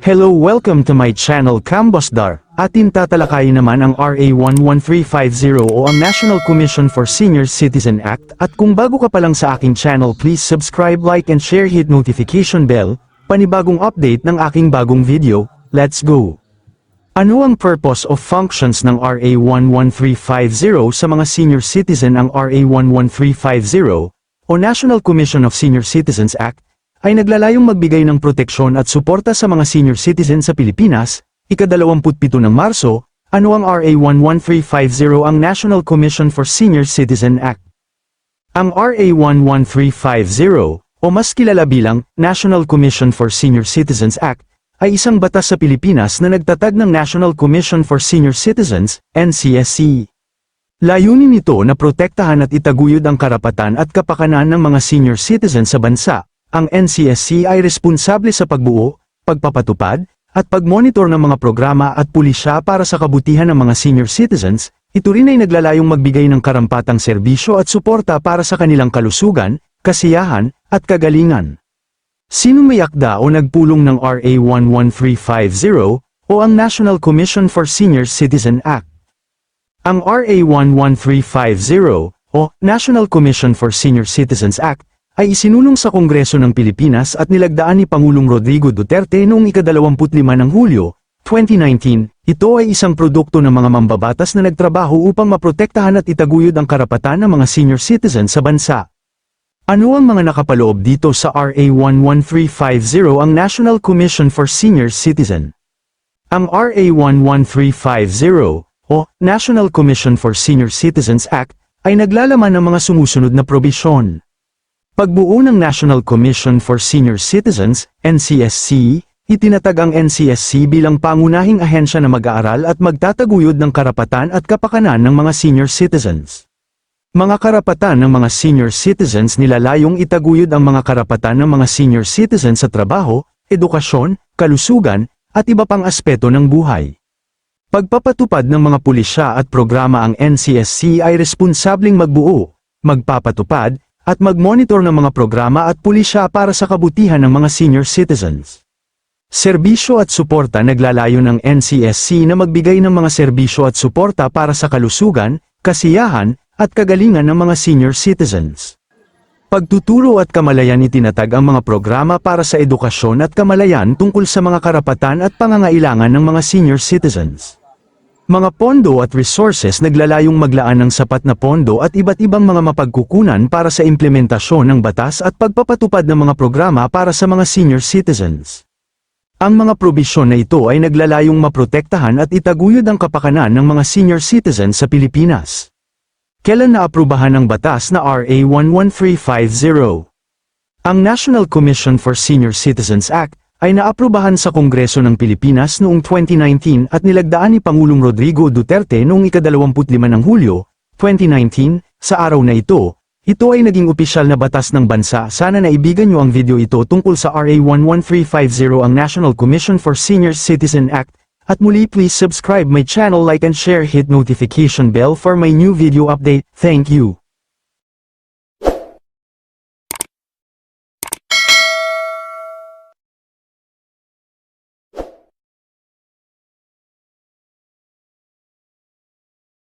Hello welcome to my channel Cambosdar. Atin tatalakayin naman ang RA 11350 o ang National Commission for Senior Citizen Act at kung bago ka pa lang sa aking channel please subscribe like and share hit notification bell, panibagong update ng aking bagong video, let's go! Ano ang purpose of functions ng RA 11350 sa mga senior citizen ang RA 11350 o National Commission of Senior Citizens Act ay naglalayong magbigay ng proteksyon at suporta sa mga senior citizen sa Pilipinas, ika-27 ng Marso, ano ang RA 11350 ang National Commission for Senior Citizen Act. Ang RA 11350, o mas kilala bilang National Commission for Senior Citizens Act, ay isang batas sa Pilipinas na nagtatag ng National Commission for Senior Citizens, NCSC. Layunin nito na protektahan at itaguyod ang karapatan at kapakanan ng mga senior citizen sa bansa. Ang NCSC ay responsable sa pagbuo, pagpapatupad, at pagmonitor ng mga programa at pulisya para sa kabutihan ng mga senior citizens, ito rin ay naglalayong magbigay ng karampatang serbisyo at suporta para sa kanilang kalusugan, kasiyahan, at kagalingan. Sino may akda o nagpulong ng RA 11350 o ang National Commission for Senior Citizen Act? Ang RA 11350 o National Commission for Senior Citizens Act ay isinulong sa Kongreso ng Pilipinas at nilagdaan ni Pangulong Rodrigo Duterte noong ika-25 ng Hulyo, 2019. Ito ay isang produkto ng mga mambabatas na nagtrabaho upang maprotektahan at itaguyod ang karapatan ng mga senior citizen sa bansa. Ano ang mga nakapaloob dito sa RA 11350 ang National Commission for Senior Citizen? Ang RA 11350 o National Commission for Senior Citizens Act ay naglalaman ng mga sumusunod na probisyon. Pagbuo ng National Commission for Senior Citizens, NCSC, itinatag ang NCSC bilang pangunahing ahensya na mag-aaral at magtataguyod ng karapatan at kapakanan ng mga senior citizens. Mga karapatan ng mga senior citizens nilalayong itaguyod ang mga karapatan ng mga senior citizens sa trabaho, edukasyon, kalusugan, at iba pang aspeto ng buhay. Pagpapatupad ng mga pulisya at programa ang NCSC ay responsabling magbuo, magpapatupad, at mag-monitor ng mga programa at pulisya para sa kabutihan ng mga senior citizens. Serbisyo at suporta naglalayo ng NCSC na magbigay ng mga serbisyo at suporta para sa kalusugan, kasiyahan, at kagalingan ng mga senior citizens. Pagtuturo at kamalayan itinatag ang mga programa para sa edukasyon at kamalayan tungkol sa mga karapatan at pangangailangan ng mga senior citizens. Mga pondo at resources naglalayong maglaan ng sapat na pondo at iba't ibang mga mapagkukunan para sa implementasyon ng batas at pagpapatupad ng mga programa para sa mga senior citizens. Ang mga probisyon na ito ay naglalayong maprotektahan at itaguyod ang kapakanan ng mga senior citizens sa Pilipinas. Kailan naaprubahan ang batas na RA 11350? Ang National Commission for Senior Citizens Act ay naaprubahan sa Kongreso ng Pilipinas noong 2019 at nilagdaan ni Pangulong Rodrigo Duterte noong ika-25 ng Hulyo, 2019, sa araw na ito, ito ay naging opisyal na batas ng bansa. Sana naibigan nyo ang video ito tungkol sa RA 11350 ang National Commission for Senior Citizen Act, at muli please subscribe my channel like and share hit notification bell for my new video update. Thank you.